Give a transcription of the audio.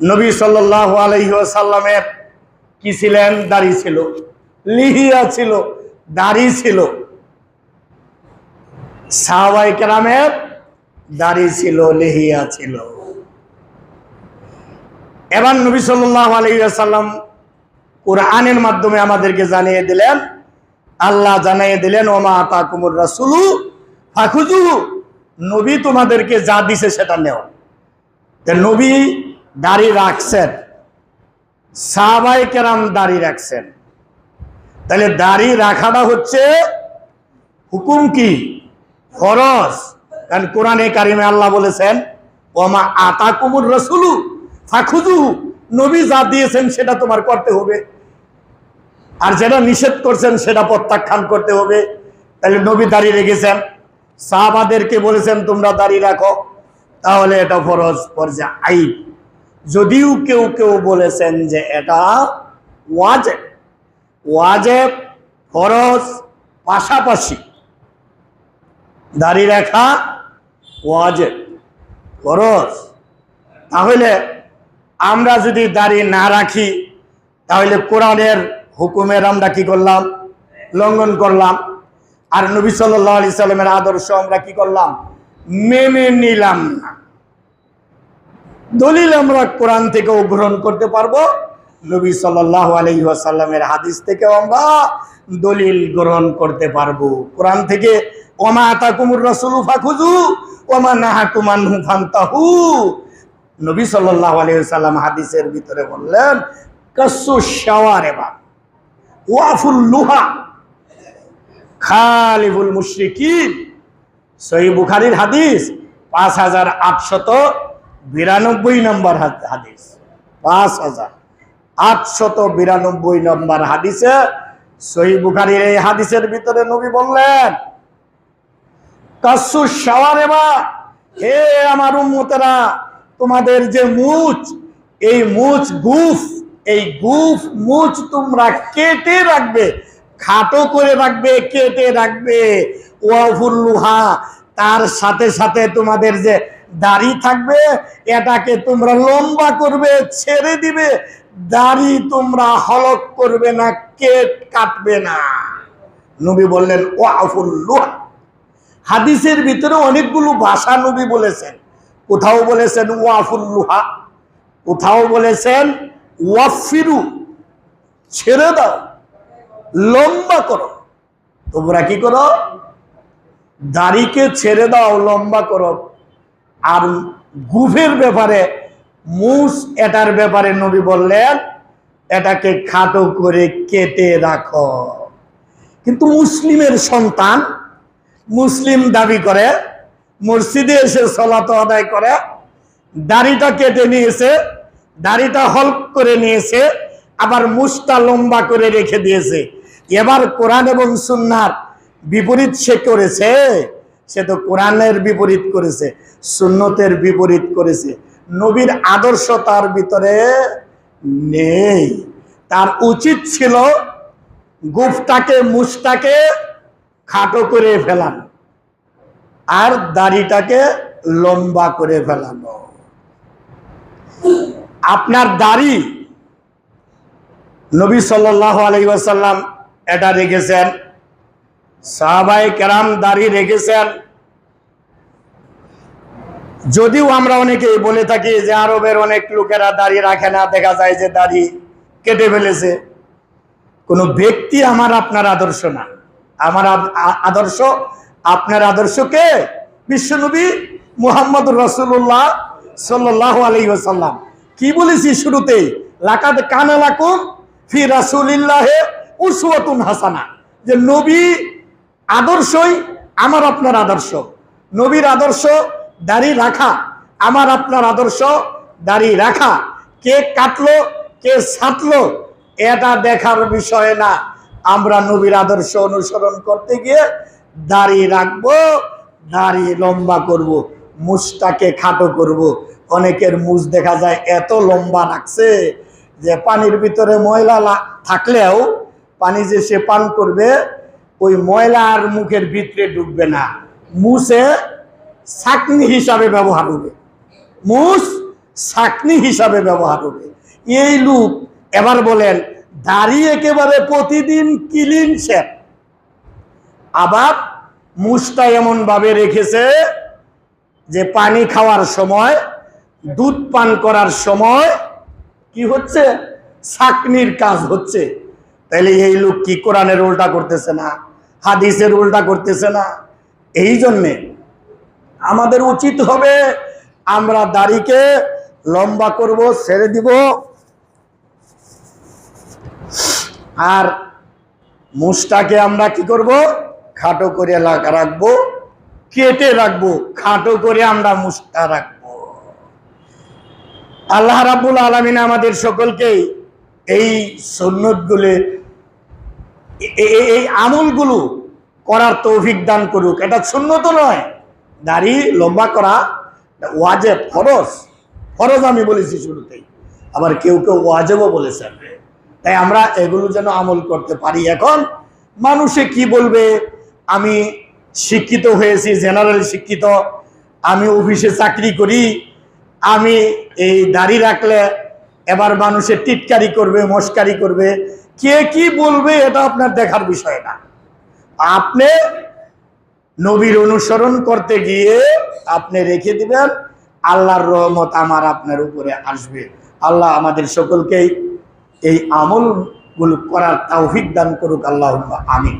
নবী সাল্লাহ আলহিসাল্লামের কি ছিলেন? দাড়ি ছিল। লিহিয়া ছিল, দাড়ি ছিল। সাহাবাই কেরামের দাড়ি ছিল, লিহিয়া ছিল। এবার নবী সাল্লাহ আলহিসাল্লাম কোরআনের মাধ্যমে আমাদেরকে জানিয়ে দিলেন, আল্লাহ জানিয়ে দিলেন, ওমা আতা কুমুর রাসুলু ফাখুজু নবী তোমাদেরকে যা দিছে সেটা নেওয়া নবী দাড়ি রাখছেন। সাহাবাই কেরাম দাড়ি রাখছেন। তাহলে দাড়ি রাখাটা হচ্ছে হুকুম কি? ফরজ। কারণ কোরআনে কারিমে আল্লাহ বলেছেন, ওমা আতা কুমুর রসুলু ফাখুজু নবী যা দিয়েছেন, সেটা তোমার করতে হবে। আর যেটা নিষেধ করছেন, সেটা প্রত্যাখ্যান করতে হবে। তাহলে নবী দাঁড়িয়ে রেখেছেন। সাহাবাদেরকে বলেছেন, তোমরা দাঁড়িয়ে রাখো, তাহলে এটা ফরজ। পর্যা আই যদিও কেউ কেউ বলেছেন যে এটা ওয়াজেব। ওয়াজেব ফরজ পাশাপাশি। দাড়ি রাখা ওয়াজেব, ফরজ। তাহলে আমরা যদি দাড়ি না রাখি, তাহলে কোরআনের হুকুমের আমরা কি করলাম? লঙ্ঘন করলাম। আর নবী সাল্লাহ আলি সাল্লামের আদর্শ আমরা কি করলাম? মেনে নিলাম না। দলিল আমরা কোরআন থেকেও গ্রহণ করতে পারব। নবী সাল্লাহ আলহিহাসাল্লামের হাদিস থেকেও আমরা দলিল গ্রহণ করতে পারব। কোরআন থেকে, ওমা তাকুমুর রসুল ফাখুজু ওমা নাহাকুমান ফান্তাহু। নবী সাল্লাহ আলহিহাল্লাম হাদিসের ভিতরে বললেন, কসু শাওয়ারেবা ওয়াফুল লুহা, খালিফুল মুশরিকিন। সহি বুখারির হাদিস পাঁচ হাজার আটশত বিরানব্বই নম্বর হাদিস। পাঁচ হাজার আটশত বিরানব্বই নম্বর হাদিসে সহি বুখারির এই হাদিসের ভিতরে নবী বললেন, কাসু শাওয়ারেবা হে আমার উম্মতেরা, তোমাদের যে মুচ, এই মুচ গুফ, এই গুফ মুচ তোমরা কেটে রাখবে, খাটো করে রাখবে, কেটে রাখবে। ওয়াফুল্লুহা তার সাথে সাথে তোমাদের যে দাড়ি থাকবে, এটাকে তোমরা লম্বা করবে, ছেড়ে দিবে, দাড়ি তোমরা হলক করবে না, কেট কাটবে না। নবী বললেন ও ওয়াফুল্লুহা হাদিসের ভিতরে অনেকগুলো ভাষা নবী বলেছেন। কোথাও বলেছেন ওয়াফুল্লুহা কোথাও বলেছেন ওয়াফিরু, ছেড়ে দাও, লম্বা করো। তোমরা কি করো? দাড়িকে ছেড়ে দাও, লম্বা করো। আর গুফের ব্যাপারে মুস এটার ব্যাপারে নবী বললেন, এটাকে খাটো করে কেটে রাখো। কিন্তু মুসলিমের সন্তান মুসলিম দাবি করে, মসজিদে এসে সলাত আদায় করে, দাড়িটা কেটে নিয়েছে, দাড়িটা হল্প করে নিয়েছে, আবার মুসটা লম্বা করে রেখে দিয়েছে। এবার কোরআন এবং সুন্নার বিপরীত সে করেছে। সে তো কোরআনের বিপরীত করেছে, সুন্নতের বিপরীত করেছে। নবীর আদর্শ তার ভিতরে নেই। তার উচিত ছিল গুফটাকে, মুসটাকে খাটো করে ফেলানো আর দাড়িটাকে লম্বা করে ফেলানো। আপনার দাড়ি নবী সাল্লাহ আলহিসাল্লাম এটা রেখেছেন। সাহাবাই কেরাম দাড়ি রেখেছেন। যদিও আমরা অনেকেই বলে থাকি যে আরবের অনেক লোকেরা দাড়ি রাখে না, দেখা যায় যে দাড়ি কেটে ফেলেছে। কোনো ব্যক্তি আমার আপনার আদর্শ না। আমার আদর্শ আপনার আদর্শকে বিশ্বনবী মুহাম্মদ রসুল্লাহ সাল্লাহ আলী ওসাল্লাম কি বলেছি শুরুতেই লাকাদ কানা লাকুম ফি রাসুলিল্লাহে উসওয়াতুন হাসানা। যে নবী আদর্শই আমার আপনার আদর্শ নবীর আদর্শ, দাড়ি রাখা আমার আপনার আদর্শ, দাড়ি রাখা কে কাটলো, কে ছাটলো, এটা দেখার বিষয় না আমরা নবীর আদর্শ অনুসরণ করতে গিয়ে দাড়ি রাখব, দাড়ি লম্বা করব। মুছটাকে খাটো করব। অনেকের মুছ দেখা যায় এত লম্বা রাখছে যে পানির ভিতরে ময়লা থাকলেও পানি যে সে পান করবে ওই ময়লার মুখের ভিতরে ঢুকবে না। মুছে ছাকনি হিসাবে ব্যবহার হবে। মুস ছাকনি হিসাবে ব্যবহার হবে। এই লোক এবার বলেন, দাড়ি একেবারে প্রতিদিন ক্লিন শেপ আবার মুসটা এমন ভাবে রেখেছে যে পানি খাওয়ার সময়, দুধ পান করার সময় কি হচ্ছে? ছাকনির কাজ হচ্ছে। তাহলে এই লোক কি কোরআনের উল্টা করতেছে না? হাদিসের উল্টা করতেছে না। এই জন্যে আমাদের উচিত হবে আমরা দাড়িকে লম্বা করব, ছেড়ে দিব। আর মুসটাকে আমরা কি করব? খাটো করে রাখব, কেটে রাখব, খাটো করে আমরা মুসটা রাখব। আল্লাহ রাব্বুল আলমিন আমাদের সকলকেই এই সন্ন্যতগুলি এই আমলগুলো করার তৌফিক দান করুক। এটা সুন্নত নয়। দাড়ি লম্বা করা ওয়াজেব ফরজ। ফরজ আমি বলেছি শুরুতেই। আবার কেউ কেউ ওয়াজেবও বলেছেন। তাই আমরা এগুলো যেন আমল করতে পারি। এখন মানুষে কি বলবে? আমি শিক্ষিত হয়েছি, জেনারেল শিক্ষিত। আমি অফিসে চাকরি করি। আমি এই দাড়ি রাখলে এবার মানুষের টিটকারি করবে মস্কারি করবে। কে কি বলবে এটা আপনার দেখার বিষয় না। আপনি নবীর অনুসরণ করতে গিয়ে আপনি রেখে দিবেন, আল্লাহর রহমত আমার আপনার উপরে আসবে। আল্লাহ আমাদের সকলকেই এই আমলগুলো করার তৌফিক দান করুক আল্লাহ আমিন।